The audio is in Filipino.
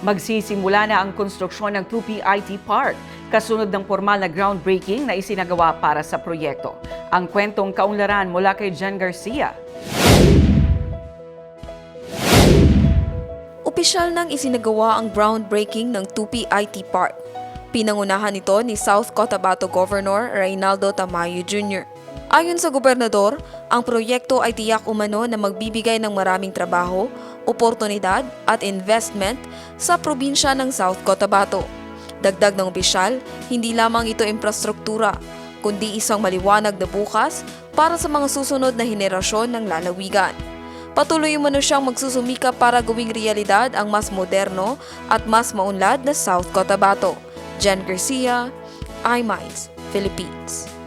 Magsisimula na ang konstruksyon ng 2P IT Park, kasunod ng formal na groundbreaking na isinagawa para sa proyekto. Ang kwentong kaunlaran mula kay Jen Garcia. Opisyal nang isinagawa ang groundbreaking ng 2P IT Park. Pinangunahan ito ni South Cotabato Governor Reynaldo Tamayo Jr. Ayon sa gobernador, ang proyekto ay tiyak umano na magbibigay ng maraming trabaho, oportunidad at investment sa probinsya ng South Cotabato. Dagdag ng opisyal, hindi lamang ito infrastruktura, kundi isang maliwanag na bukas para sa mga susunod na henerasyon ng lalawigan. Patuloy umano siyang magsusumika para gawing realidad ang mas moderno at mas maunlad na South Cotabato. Jen Garcia, iMinds, Philippines.